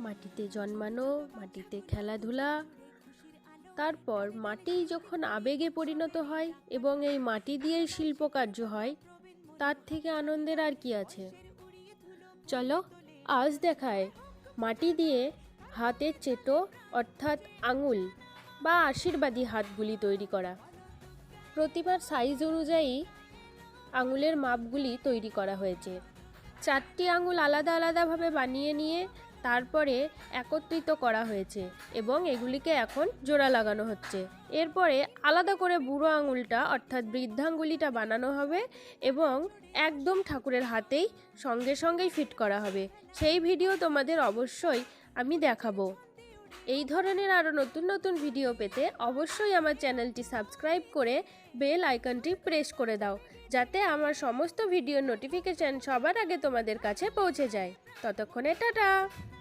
মাটিতে জন্মানো, মাটিতে খেলাধুলা। তারপর মাটি যখন আবেগে পরিণত হয় এবং এই মাটি দিয়েই শিল্পকার্য হয়, তার থেকে আনন্দের আর কি আছে? চলো, আজ দেখায়। মাটি দিয়ে হাতের চেটো, অর্থাৎ আঙুল বা আশীর্বাদী হাতগুলি তৈরি করা। প্রতিমার সাইজ অনুযায়ী আঙুলের মাপগুলি তৈরি করা হয়েছে। চারটি আঙুল আলাদা আলাদাভাবে বানিয়ে নিয়ে তারপরে একত্রিত করা হয়েছে এবং এগুলিকে এখন জোড়া লাগানো হচ্ছে। এরপরে আলাদা করে বুড়ো আঙুলটা অর্থাৎ বৃদ্ধাঙ্গুলিটা বানানো হবে এবং একদম ঠাকুরের হাতেই সঙ্গে সঙ্গেই ফিট করা হবে। সেই ভিডিও তোমাদের অবশ্যই আমি দেখাবো। এই ধরনের আরও নতুন নতুন ভিডিও পেতে অবশ্যই আমার চ্যানেলটি সাবস্ক্রাইব করে বেল আইকনটি প্রেস করে দাও, যাতে আমার সমস্ত ভিডিও নোটিফিকেশান সবার আগে তোমাদের কাছে পৌঁছে যায়। ততক্ষণে টাটা!